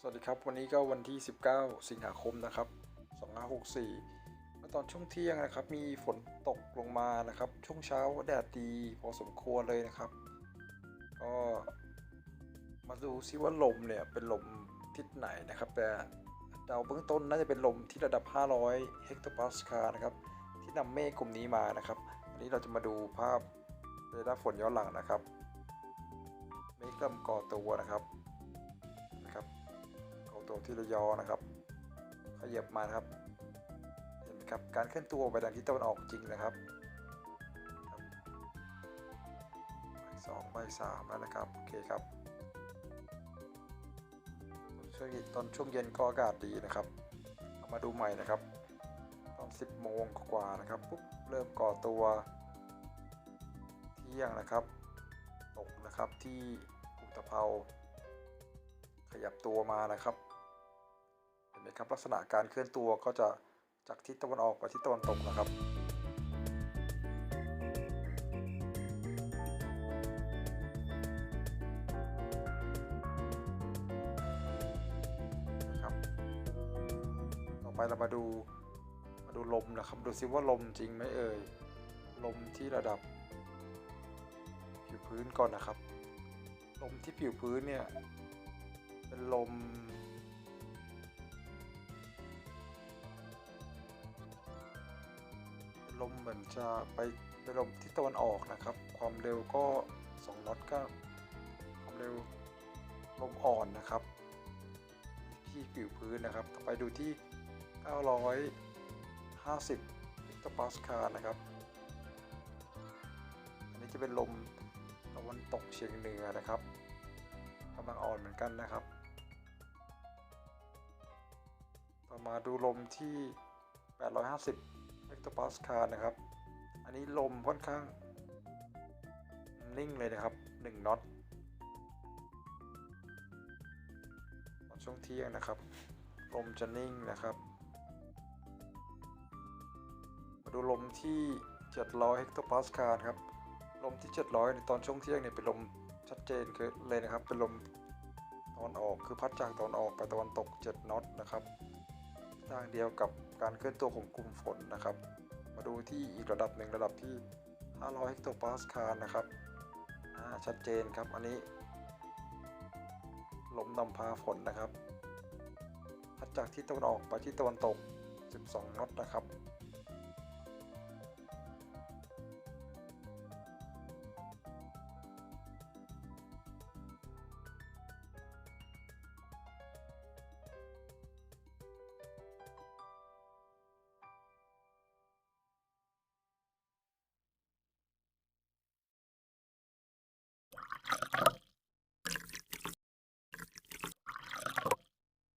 สวัสดีครับ วันนี้ก็วันที่ 19 สิงหาคมนะครับ 2564เมื่อตอนช่วงเที่ยงนะครับ มีฝนตกลงมานะครับ ช่วงเช้าแดดดีพอสมควรเลยนะครับ ก็มาดูซิว่าลมเนี่ยเป็นลมทิศไหนนะครับ แต่เดาเบื้องต้นน่าจะเป็นลมที่ระดับ 500 เฮกโตปาสคาลนะครับ ที่นำเมฆกลุ่มนี้มานะครับอันนี้เราจะมาดูภาพเรดาร์ฝนย้อนหลังนะครับ เมฆเริ่มก่อตัวนะครับ ที่ระยองนะครับขยับมานะครับ เห็นไหมครับ การเคลื่อนตัวไปทางทิศตะวันออกจริงนะครับใบสองใบสามแล้วนะครับ โอเคครับ ช่วงเย็นตอนช่วงเย็นก็อากาศดีนะครับ เอามาดูใหม่นะครับ ตอน10โมงกว่านะครับปุ๊บเริ่มก่อตัวเที่ยงนะครับ ตกนะครับที่อุตภเปาขยับตัวมานะครับ ครับลักษณะการเคลื่อนตัวก็จะจากทิศตะวันออกไปทิศตะวันตกนะครับนะครับ ต่อไปเรามาดูมาดูลมนะครับดูซิว่าลมจริงไหมเอ่ยลมที่ระดับผิวพื้นก่อนนะครับ ลมที่ผิวพื้นเนี่ยเป็นลม ลมเหมือนจะไปเป็นลมทิศตะวันออกนะครับ ความเร็วก็2น็อตก็ความเร็วลมอ่อนนะครับ ที่ผิวพื้นนะครับ ต่อไปดูที่ 950เฮกโตปาสคาลนะครับ อันนี้จะเป็นลมตะวันตกเฉียงเหนือนะครับกำลังอ่อนเหมือนกันนะครับ ต่อมาดูลมที่ 850 กโตปาสคาลนะครับ อันนี้ลมค่อนข้าง นิ่งเลยนะครับ 1น็อตตอนช่วงเที่ยงนะครับ ลมจะนิ่งนะครับ มาดูลมที่ 700เฮกโตปาสคาลครับ ลมที่ 700 ในตอนช่วงเที่ยงเนี่ยเป็นลมชัดเจนคือเลยนะครับ เป็นลมตอนออกคือพัดจากตอนออกไปตะวันตก 7น็อตนะครับ ทางเดียวกับการเคลื่อนตัวของกลุ่มฝนนะครับ มาดูที่อีกระดับหนึ่งระดับที่ 500 เฮกโตปาสคาลนะครับชัดเจนครับอันนี้ลมนำพาฝนนะครับพัดจากที่ตะวันออกไปที่ตะวันตก 12น็อตนะครับ